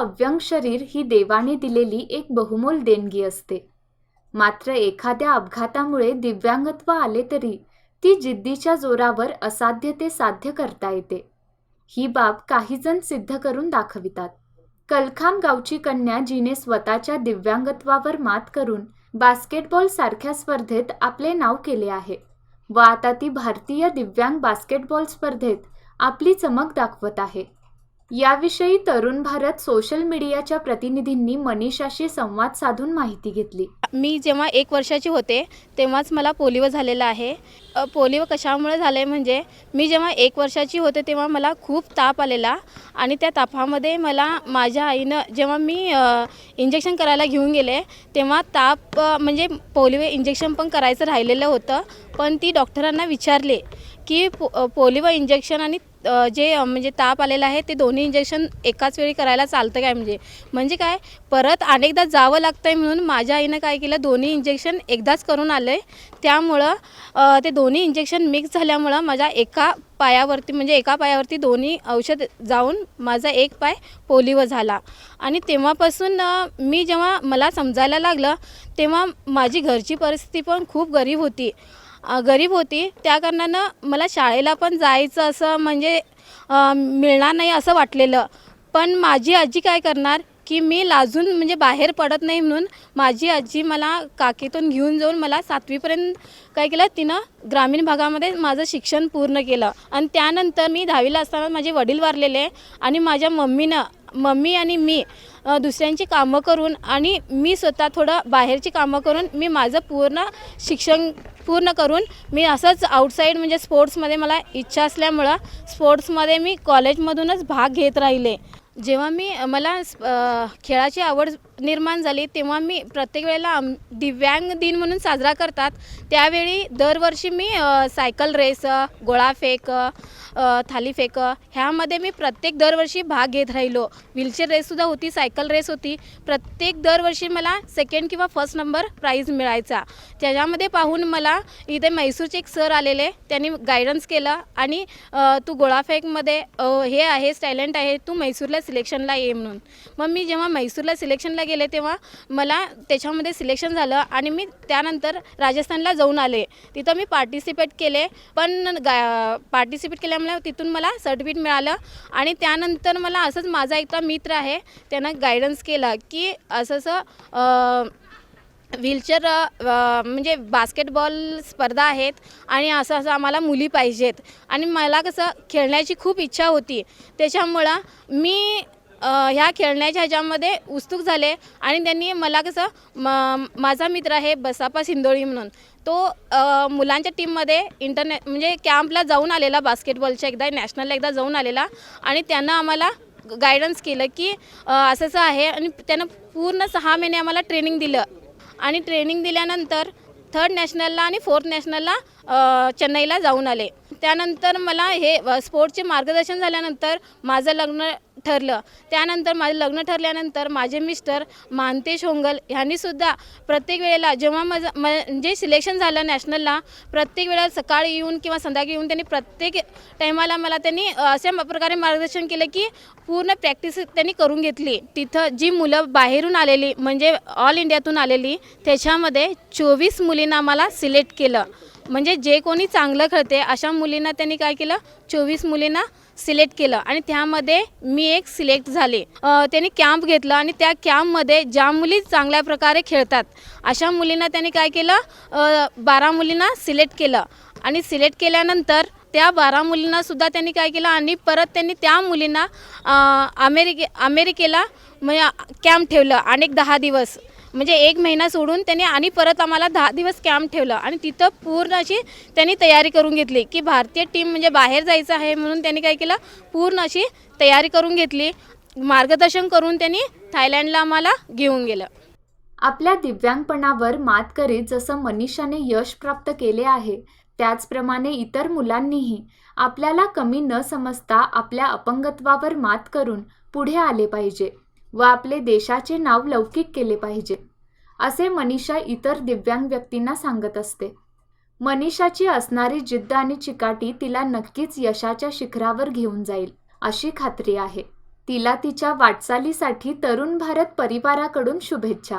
अव्यंग शरीर ही देवाने दिलेली एक बहुमोल देणगी असते. मात्र एखाद्या अपघातामुळे दिव्यांगत्व आले तरी ती जिद्दीच्या जोरावर असाध्य ते साध्य करता येते. ही बाब काहीजण सिद्ध करून दाखवितात. कलखाम गावची कन्या जिने स्वतःच्या दिव्यांगत्वावर मात करून बास्केटबॉल सारख्या स्पर्धेत आपले नाव केले आहे व आता ती भारतीय दिव्यांग बास्केटबॉल स्पर्धेत आपली चमक दाखवत आहे. याविषयी तरुण भारत सोशल मीडियाच्या प्रतिनिधींनी मनीषाशी संवाद साधून माहिती घेतली. मी जेव्हा एक वर्षाची होते तेव्हाच मला पोलिओ झालेला आहे. पोलिओ कशामुळे झालं आहे म्हणजे मी जेव्हा एक वर्षाची होते तेव्हा मला खूप ताप आलेला आणि त्या तापामध्ये मला माझ्या आईनं जेव्हा मी इंजेक्शन करायला घेऊन गेले तेव्हा ताप म्हणजे पोलिओ इंजेक्शन पण करायचं राहिलेलं होतं पण ती डॉक्टरांना विचारले की पो पोलिओ इंजेक्शन आणि जे म्हणजे ताप आलेला आहे ते दोन्ही इंजेक्शन एकाच वेळी करायला चालतं काय म्हणजे? म्हणजे काय? परत अनेकदा जावं लागतं आहे म्हणून माझ्या आईनं काय केलं दोन्ही इंजेक्शन एकदाच करून आलं आहे त्यामुळं ते दोन्ही इंजेक्शन मिक्स झाल्यामुळं माझ्या एका पायावरती म्हणजे एका पायावरती दोन्ही औषध जाऊन माझा एक पाय पोलिओ झाला. आणि तेव्हापासून मी जेव्हा मला समजायला लागलं तेव्हा माझी घरची परिस्थिती पण खूप गरीब होती. गरीब होती. त्या कारणानं मला शाळेला पण जायचं असं म्हणजे मिळणार नाही असं वाटलेलं. पण माझी आजी काय करणार की मी लाजून म्हणजे बाहेर पडत नाही म्हणून माझी आजी मला काकीतून घेऊन जाऊन मला सातवीपर्यंत काय केलं तिनं ग्रामीण भागामध्ये माझं शिक्षण पूर्ण केलं. आणि त्यानंतर मी दहावीला असताना माझे वडील वारलेले आणि माझ्या मम्मीनं मम्मी आणि मी दुसऱ्यांची कामं करून आणि मी स्वतः थोडं बाहेरची कामं करून मी माझं पूर्ण शिक्षण पूर्ण करून मी असंच आउटसाईड म्हणजे स्पोर्ट्समध्ये मला इच्छा असल्यामुळं स्पोर्ट्समध्ये मी कॉलेजमधूनच भाग घेत राहिले. जेव्हा मी मला खेळाची आवड निर्माण झाली तेव्हा मी प्रत्येक वेळेला दिव्यांग दिन म्हणून साजरा करतात. त्यावेळी दरवर्षी मी सायकल रेस गोळाफेक थालीफेक ह्यामध्ये मी प्रत्येक दरवर्षी भाग घेत राहिलो. व्हीलचेअर रेससुद्धा होती सायकल रेस होती. प्रत्येक दरवर्षी मला सेकंड किंवा फर्स्ट नंबर प्राईज मिळायचा. त्याच्यामध्ये पाहून मला इथे मैसूरचे एक सर आलेले त्यांनी गायडन्स केलं आणि तू गोळाफेकमध्ये हे आहे टॅलेंट आहे तू मैसूरला सिलेक्शनला ये म्हणून. मग मी जेव्हा मैसूरला सिलेक्शनला गेले तेव्हा मला त्याच्यामध्ये सिलेक्शन झालं आणि मी त्यानंतर राजस्थानला जाऊन आले. तिथं मी पार्टिसिपेट केले पण गा पार्टिसिपेट केल्यामुळे तिथून मला सर्टिफिकेट मिळालं आणि त्यानंतर मला असंच माझा एकटा मित्र आहे त्यानं गायडन्स केलं की असं असं व्हीलचेअर म्हणजे बास्केटबॉल स्पर्धा आहेत आणि असं असं आम्हाला मुली पाहिजेत. आणि मला कसं खेळण्याची खूप इच्छा होती. त्याच्यामुळं मी ह्या खेळण्याच्या ह्याच्यामध्ये उत्सुक झाले आणि त्यांनी मला कसं म माझा मित्र आहे बसापा सिंदोळी म्हणून. तो मुलांच्या टीममध्ये इंटरनॅ म्हणजे कॅम्पला जाऊन आलेला बास्केटबॉलच्या एकदा नॅशनलला एकदा जाऊन आलेला आणि त्यानं आम्हाला गायडन्स केलं की असं असं आहे आणि त्यानं पूर्ण सहा महिने आम्हाला ट्रेनिंग दिलं. आणि ट्रेनिंग दिल्यानंतर थर्ड नॅशनलला आणि फोर्थ नॅशनलला चेन्नईला जाऊन आले. त्यानंतर मला हे स्पोर्टचे मार्गदर्शन झाल्यानंतर माझं लग्न ठरलं. त्यानंतर माझं लग्न ठरल्यानंतर माझे मिस्टर मानतेश होंगल ह्यांनीसुद्धा प्रत्येक वेळेला जेव्हा माझं म्हणजे सिलेक्शन झालं नॅशनलला प्रत्येक वेळेला सकाळी येऊन किंवा संध्याकाळी येऊन त्यांनी प्रत्येक टायमाला मला त्यांनी अशा प्रकारे मार्गदर्शन केलं की पूर्ण प्रॅक्टिस त्यांनी करून घेतली. तिथं जी मुलं बाहेरून आलेली म्हणजे ऑल इंडियातून आलेली त्याच्यामध्ये चोवीस मुलींना मला सिलेक्ट केलं. म्हणजे जे कोणी चांगलं खेळते अशा मुलींना त्यांनी काय केलं? चोवीस मुलींना सिलेक्ट केलं आणि त्यामध्ये मी एक सिलेक्ट झाले. त्यांनी कॅम्प घेतलं आणि त्या कॅम्पमध्ये ज्या मुली चांगल्या प्रकारे खेळतात अशा मुलींना त्यांनी काय केलं? बारा मुलींना सिलेक्ट केलं आणि सिलेक्ट केल्यानंतर त्या बारा मुलींना सुद्धा त्यांनी काय केलं आणि परत त्यांनी त्या मुलींना अमेरिके अमेरिकेला म्हणजे कॅम्प ठेवलं आणि एक दहा दिवस म्हणजे एक महिना सोडून त्यांनी आणि परत आम्हाला दहा दिवस कॅम्प ठेवलं. आणि तिथं पूर्ण अशी त्यांनी तयारी करून घेतली की भारतीय टीम म्हणजे बाहेर जायचं आहे म्हणून त्यांनी काय केलं? पूर्ण अशी तयारी करून घेतली. मार्गदर्शन करून त्यांनी थायलंडला आम्हाला घेऊन गेलं. आपल्या दिव्यांगपणावर मात करीत जसं मनीषाने यश प्राप्त केले आहे त्याचप्रमाणे इतर मुलांनीही. आपल्याला कमी न समजता आपल्या अपंगत्वावर मात करून पुढे आले पाहिजे. व आपले देशाचे नाव लौकिक केले पाहिजे असे मनीषा इतर दिव्यांग व्यक्तींना सांगत असते. मनीषाची असणारी जिद्द आणि चिकाटी तिला नक्कीच यशाच्या शिखरावर घेऊन जाईल अशी खात्री आहे. तिला तिच्या वाटचालीसाठी तरुण भारत परिवाराकडून शुभेच्छा.